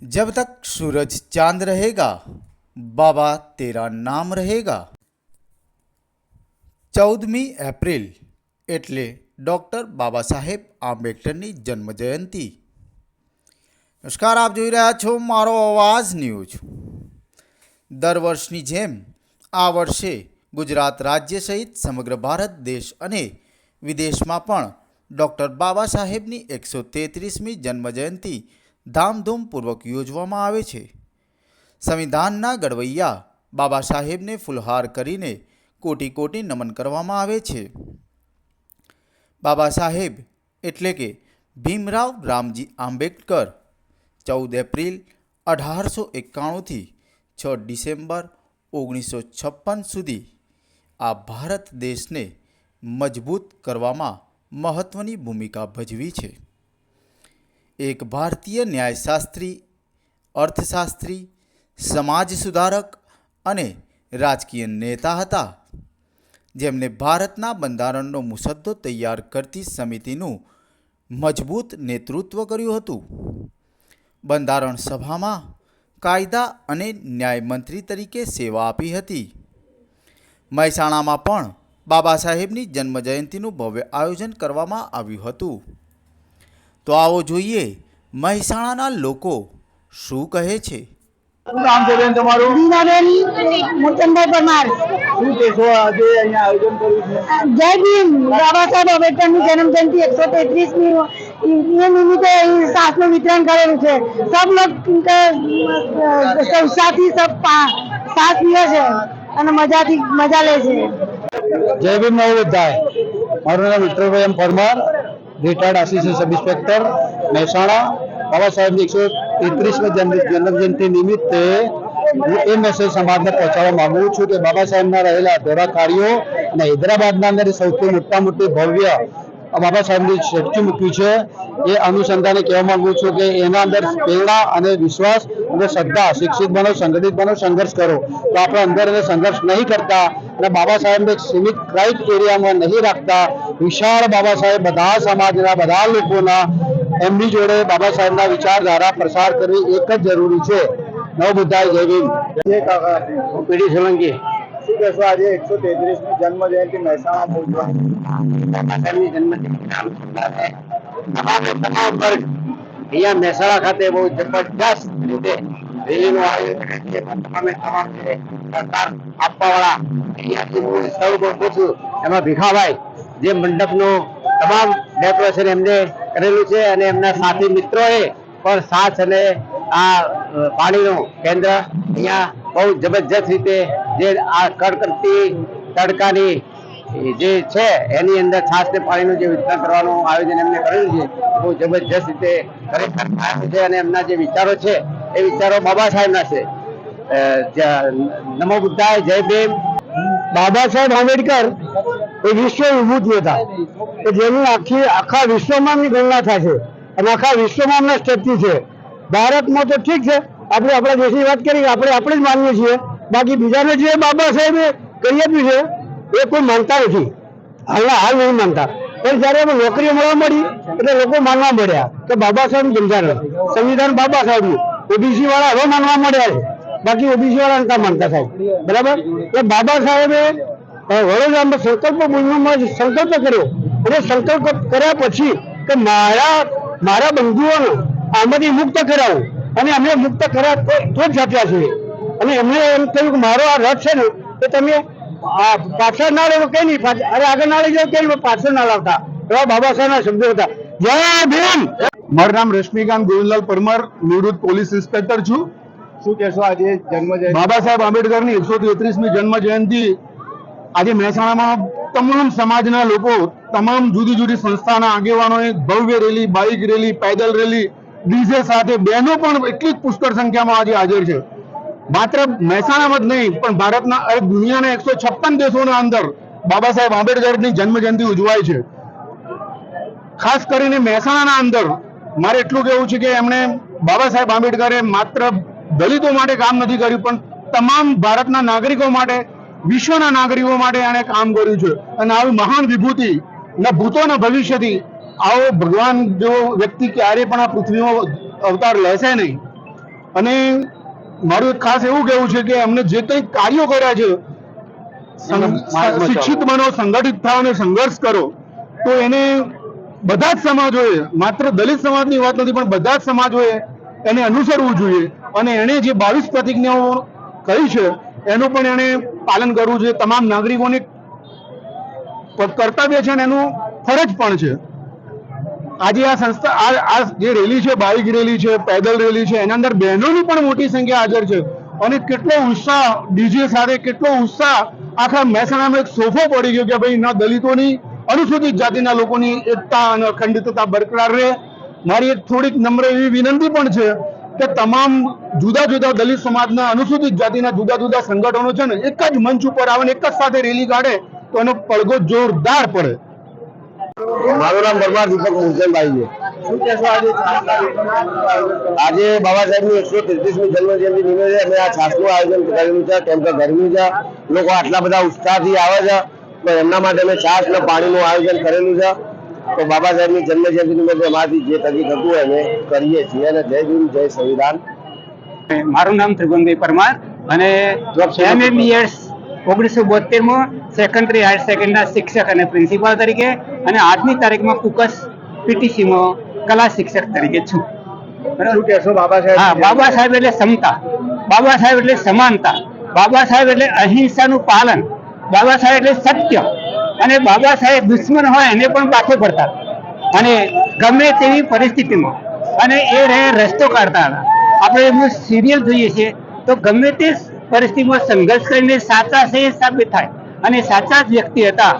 जब तक सूरज चांद रहेगा बाबा तेरा नाम रहेगा ચૌદમી એપ્રિલ એટલે ડૉક્ટર બાબા સાહેબ આંબેડકરની જન્મજયંતિ નમસ્કાર આપ જોઈ રહ્યા છો મારો અવાજ ન્યૂઝ દર વર્ષની જેમ આ વર્ષે ગુજરાત રાજ્ય સહિત સમગ્ર ભારત દેશ અને વિદેશમાં પણ ડૉક્ટર બાબા સાહેબની એકસો તેત્રીસમી જન્મજયંતિ ધામધૂમપૂર્વક યોજવામાં આવે છે. સંવિધાનના ઘડવૈયા બાબા સાહેબને ફુલહાર કરીને કોટી કોટી નમન કરવામાં આવે છે. બાબા સાહેબ એટલે કે ભીમરાવ રામજી આંબેડકર ચૌદ એપ્રિલ અઢારસો એકાણુંથી છ ડિસેમ્બર ઓગણીસો છપ્પન સુધી આ ભારત દેશને મજબૂત કરવામાં મહત્ત્વની ભૂમિકા ભજવી છે. એક ભારતીય ન્યાયશાસ્ત્રી, અર્થશાસ્ત્રી, સમાજ સુધારક અને રાજકીય નેતા હતા. જેમને ભારતના બંધારણનો મુસદ્દો તૈયાર કરતી સમિતિનું મજબૂત નેતૃત્વ કર્યું હતું. બંધારણ સભામાં કાયદા અને ન્યાયમંત્રી તરીકે સેવા આપી હતી. મહેસાણામાં પણ બાબા સાહેબની જન્મજયંતિનું ભવ્ય આયોજન કરવામાં આવ્યું હતું. તો આવો જોઈએ મહેસાણાના લોકો શું કહે છે? નામ છે બેન તમારું? બીનાબેન મૂર્તનભાઈ પરમાર. શું કહેશો આજે અહીંયા આયોજન કર્યું છે? જય ભીમ. બાબા સાહેબ આંબેડકરની જન્મ જયંતિ એકસો તેત્રીસની એ નિમિત્તે સાસનું વિતરણ કરેલું છે. સબ લોગ અ, સાથી સબ સાથ પીએ છે અને મજાથી મજા લે છે. જય ભીમ નવ બધાય મારું નામ Vitthalbhai M Parmar. Retired assistant sub inspector Mehsana Baba સાહેબની એકસો એકત્રીસમી જન્મજયંતિ નિમિત્તે હું એ મેસેજ સમાજને પહોંચાડવા માંગુ છું કે બાબા સાહેબના રહેલા અધૂરા કાર્યો અને હૈદરાબાદના અંદર સૌથી મોટા મોટી ભવ્ય બાબા સાહેબની સ્ટેચ્યુ મૂક્યું છે. એ અનુસંધાને કહેવા માંગુ છું કે એના અંદર પ્રેરણા અને વિશ્વાસ અને શ્રદ્ધા, શિક્ષિત બનો, સંગઠિત બનો, સંઘર્ષ કરો. તો આપણે અંદર સંઘર્ષ નહીં કરતા અને બાબા સાહેબને સીમિત ક્રાઇટ એરિયામાં નહીં રાખતા વિશાળ બાબા સાહેબ બધા સમાજના બધા લોકોના એમની જોડે બાબા સાહેબના વિચારધારા પ્રસાર કરવી એક જ જરૂરી છે નવ બુદ્ધાય જય ભીમ જય કાકા હું પીડી સોલંકી. શું કહેશો આજે એકસો તેત્રીસમી જન્મ જયંતિ મહેસાણા અહીંયા મહેસાણા ખાતે બહુ જબરજસ્ત રીતે રેલીનું આયોજન છે. તમામે તમામ જે સરકાર આપવાવાળા અહીંયાથી હું સ્થળ ઉપર પહોંચું એમાં ભીખાભાઈ જે મંડપનું તમામ ડેકોરેશન એમને કરેલું છે અને એમના સાથી મિત્રોએ પણ સાથ અને આ પાણીનું કેન્દ્ર અહીંયા બહુ જબરજસ્ત રીતે જે આ કડકડતી તડકાની જે છે, એની અંદર છાસ ને પાણીનું જે વિતરણ કરવાનું આયોજન એમને કરેલું છે, બહુ જબરજસ્ત રીતે ખરેખર છે અને એમના જે વિચારો છે, એ વિચારો બાબા સાહેબના છે. નમો બુદ્ધાય, જય ભીમ. બાબા સાહેબ આંબેડકર. એ વિશ્વ વિભૂતિ હતા. કે જેની આખી આખા વિશ્વમાં ગણના છે. અને આખા વિશ્વમાં એમના સ્થિતિ છે. ભારતમાં તો ઠીક છે. આપણે આપણા દેશની વાત કરી આપણે આપણે જ માનીએ છીએ. બાકી બીજાને જે બાબા સાહેબે કરી આપ્યું છે, એ કોઈ માનતા નથી. હાલના હાલ નહીં માનતા. પણ જયારે અમે નોકરીઓ મળવા મળી, એટલે લોકો માનવા મળ્યા કે બાબા સાહેબ બંધારણ સંવિધાન બાબા સાહેબનું. ઓબીસી વાળા હવે માનવા મળ્યા છે. બાકી ઓબીસી વાળા નતા માનતા સાહેબ. બરાબર? એટલે બાબા સાહેબે વડોદરામાં સંકલ્પ જે સંકલ્પ કર્યો. અને સંકલ્પ કર્યા પછી કે મારા મારા બંધુઓને આમાંથી મુક્ત કરાવું. અને અમને મુક્ત કર્યા તો જ જાત્યા છે. અને એમણે એમ કહ્યું કે મારો આ રથ છે ને એ તમે પાછળ ના લેવો કઈ નહીં? અરે આગળ ના લઈ જાવ કઈ પાછળ ના લાવતા. એવા બાબા સાહેબના શબ્દો હતા. જય ભીમ! મારું નામ રશ્મિકાંત ગોવિંદલાલ પરમાર નિવૃત્ત પોલીસ ઇન્સ્પેક્ટર છું. શું કહેશો આજે જન્મ જયંતિ બાબા સાહેબ આંબેડકરની એકસો તેત્રીસમી જન્મ જયંતિ આજે મહેસાણામાં તમામ સમાજના લોકો, તમામ જુદી જુદી સંસ્થાના આગેવાનોએ ભવ્ય રેલી, બાઇક રેલી, પેદલ રેલી, ડીજે સાથે બહેનો પણ એટલી જ પુષ્કળ સંખ્યામાં આજે હાજર છે. માત્ર મહેસાણામાં જ નહીં, પણ ભારતના દુનિયાના એકસો દેશોના અંદર બાબા સાહેબ આંબેડકરની જન્મ જયંતિ ઉજવાય છે. ખાસ કરીને મહેસાણાના અંદર, મારે એટલું કહેવું છે કે એમણે બાબા સાહેબ આંબેડકરે માત્ર દલિતો માટે કામ નથી કર્યું, પણ તમામ ભારતના નાગરિકો માટે વિશ્વના નાગરિકો માટે એણે કામ કર્યું છે. અને આવી મહાન વિભૂતિ ને ભૂતોના ભવિષ્યથી આવો ભગવાન જેવો વ્યક્તિ ક્યારે પણ આ પૃથ્વીમાં અવતાર લેશે નહીં. અને મારું એક ખાસ એવું કહેવું છે કે અમને જે કંઈ કાર્યો કર્યા છે શિક્ષિત બનો સંગઠિત થાઓ અને સંઘર્ષ કરો તો એને બધા જ સમાજોએ માત્ર દલિત સમાજની વાત નથી પણ બધા જ સમાજોએ એને અનુસરવું જોઈએ. અને એણે જે બાવીસ પ્રતિજ્ઞાઓ કહી છે એનું પણ એણે પાલન કરવું જોઈએ. તમામ નાગરિકોની કર્તવ્ય છે એનું ફરજ પણ છે. આજે આ સંસ્થા આ જે રેલી છે, બાઇક રેલી છે, પેદલ રેલી છે, એના અંદર બહેનોની પણ મોટી સંખ્યા હાજર છે. અને કેટલો ઉત્સાહ, ડીજે સાથે કેટલો ઉત્સાહ આખા મહેસાણામાં એક સોફો પડી ગયો કે ભાઈ ના દલિતોની, અનુસૂચિત જાતિના લોકોની એકતા અને અખંડિતતા બરકરાર રહે. મારી એક થોડીક નમ્ર એવી વિનંતી પણ છે કે તમામ જુદા જુદા દલિત સમાજના અનુસૂચિત જાતિના જુદા જુદા સંગઠનો છે ને એક જ મંચ ઉપર આવે ને એક જ સાથે રેલી કાઢે તો એનો પડઘો જોરદાર પડે. મારું નામ પરમાર દીપક મુલચંદભાઈ છે. આજે બાબા બાબા સાહેબની એકસો તેત્રીસમી જન્મ જયંતિ નિમિત્તે અમે આ છાસનું આયોજન કરેલું છે કેમ કે ગરમી છે લોકો આટલા બધા ઉત્સાહથી આવે છે તો એમના માટે અમે છાસ અને પાણીનું આયોજન કરેલું છે. તો બાબા સાહેબની જન્મ જયંતિ નિમિત્તે જે તકી થતું હોય અમે કરીએ છીએ અને જય ગુરુ જય સંવિધાન. મારું નામ ત્રિભુવનભાઈ પરમાર અને એમએમબીએસ ઓગણીસો બોતેરમાં સેકન્ડરી હાયર સેકન્ડરીના શિક્ષક અને પ્રિન્સિપાલ તરીકે અને આજની તારીખમાં કુકસ પીટીસીમાં કલા શિક્ષક તરીકે છું. બાબા હા બાબા સાહેબ એટલે સમતા. બાબા સાહેબ એટલે સમાનતા. બાબા સાહેબ એટલે અહિંસાનું પાલન. બાબા સાહેબ એટલે સત્ય. અને બાબા સાહેબ દુશ્મન હોય એને પણ પાછો પડતા અને ગમે તેવી પરિસ્થિતિમાં. અને એ રહે રસ્તો કાઢતા હતા. આપણે એમનું સિરિયલ જોઈએ છીએ. તો ગમે તે પરિસ્થિતિમાં સંઘર્ષ કરીને સાચા છે સાબિત થાય. અને સાચા જ વ્યક્તિ હતા.